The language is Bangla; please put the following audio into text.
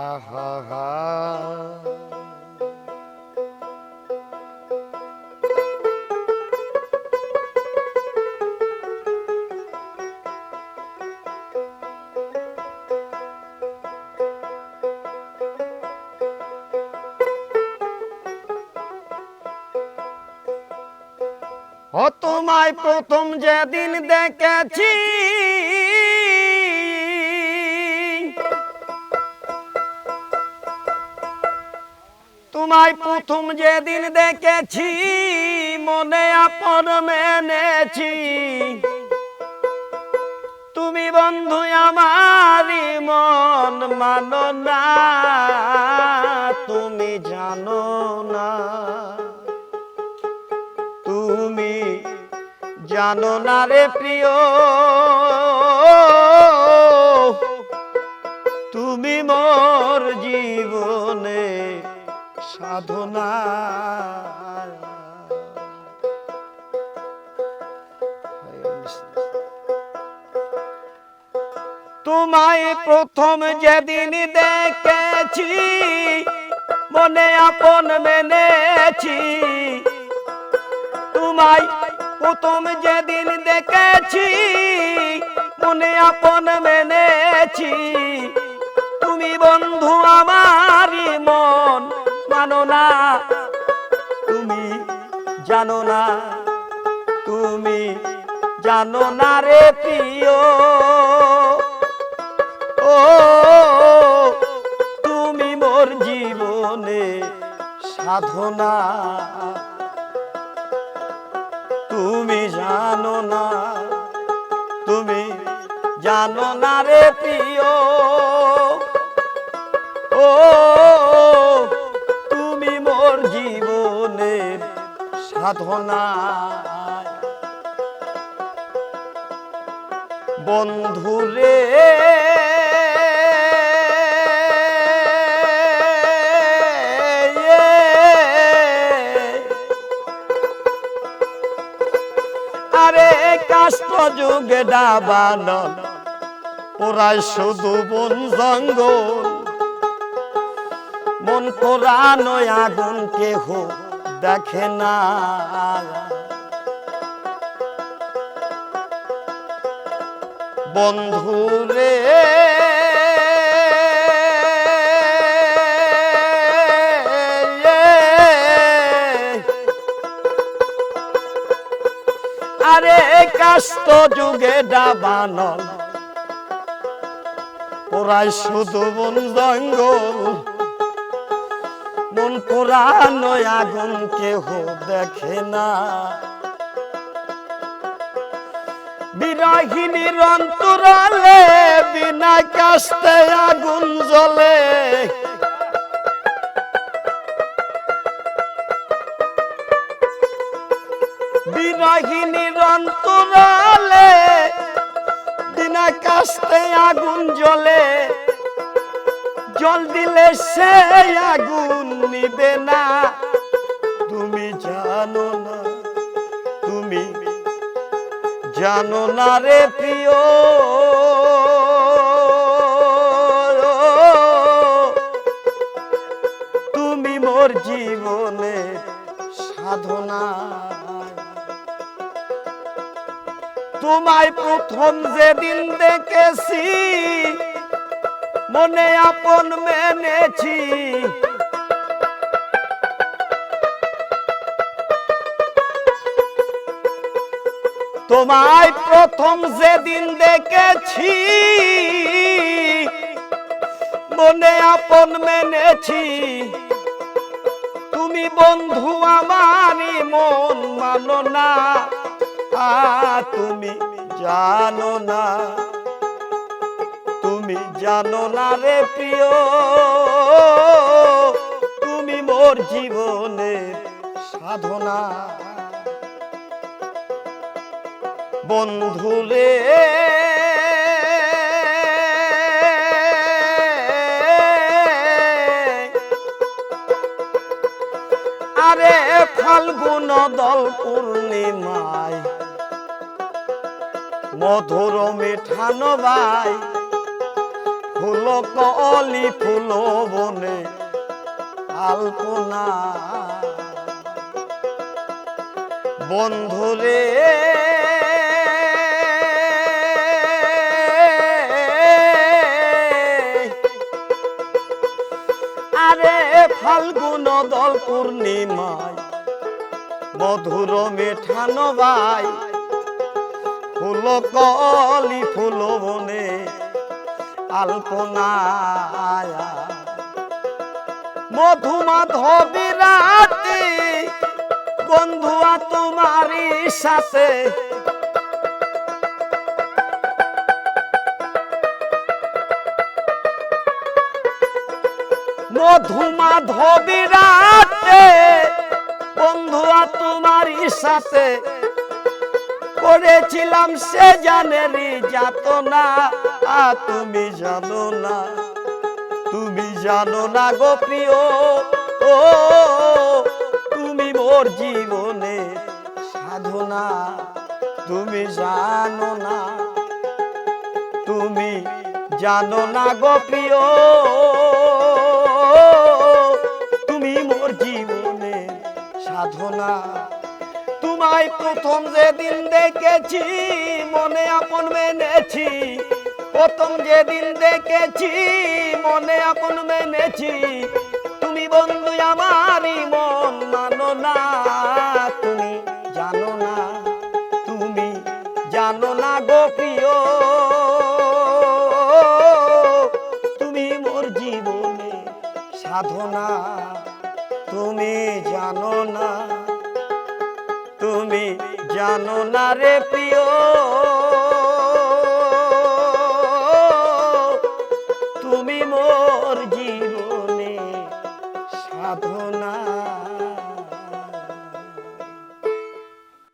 আহা হা ও তোমায় প্রথম যেদিন দেখেছি তোমায় প্রথম যেদিন দেখেছি, মনে আপন মেনেছি। তুমি বন্ধু আমারই মন, মানো না, তুমি জানো না। তুমি জানো না রে প্রিয়। তুমি জীবনে সাধনা। তোমায় প্রথম যেদিন দেখেছি, মনে আপন মেনেছি। তোমায় প্রথম যেদিন দেখেছি, মনে আপন মেনেছি। তুমি বন্ধু আমারই জানো না, তুমি জানো না রে প্রিয়। ও, তুমি মোর জীবনে সাধনা। তুমি জানো না, তুমি জানো না রে প্রিয়। ও সাধনা বন্ধুরে আরে কাষ্ট যুগে ডাবান ওরাই শুধু বন জঙ্গল। মন পোড়ানো আগুন কেহ দেখে না। বন্ধুরে আরে কাস্ত যুগে ডাবানল ওরাই শুধু বন জঙ্গল। মন পোড়ানো, আগুন কেহ দেখে না। বিরাহিনীর অন্তরালে বিনা কাস্তে আগুন জ্বলে। বিরাহিনীর অন্তরালে বিনা কাস্তে আগুন জ্বলে। জল দিলে সে আগুন নিবে না। তুমি জানো না, তুমি জানো না রে প্রিয়। তুমি মোর জীবনে সাধনা। তোমায় প্রথম যেদিন দেখেছি মনে আপন মেনেছি। তোমায় প্রথম যেদিন দেখেছি, মনে আপন মেনেছি। তুমি বন্ধু আমারই মন মানো না তুমি জানো না। তুমি জানো না রে প্রিয়, তুমি মোর জীবনের সাধনা। বন্ধুলে আরে ফাল্গুন দল পূর্ণিমায়, মধুর মিঠানো ভাই ফুল কলি ফুল বনে আলপনা। বন্ধুরে আরে ফাল্গুন দল পূর্ণিমায়, মধুর মেঠানো ভাই ফুল কলি ফুল বনে আলপনা মধুমাধবী রাতে বন্ধুয়া তোমারই সাথে। মধুমাধবী রাতে বন্ধুয়া তোমারই সাথে। করেছিলাম সে জানেরি যাত না তুমি জানো না, তুমি জানো না গো প্রিয়। ও, তুমি মোর জীবনে সাধনা, তুমি জানো না, তুমি জানো না গো প্রিয়। তুমি মোর জীবনে সাধনা। তোমায় প্রথম যেদিন দেখেছি, মনে আপন মেনেছি। প্রথম যেদিন দেখেছি, মনে আপন মেনেছি। তুমি বন্ধু আমারই মন মানো না, তুমি জানো না, তুমি জানো না গো না তুমি জানো না রে প্রিয়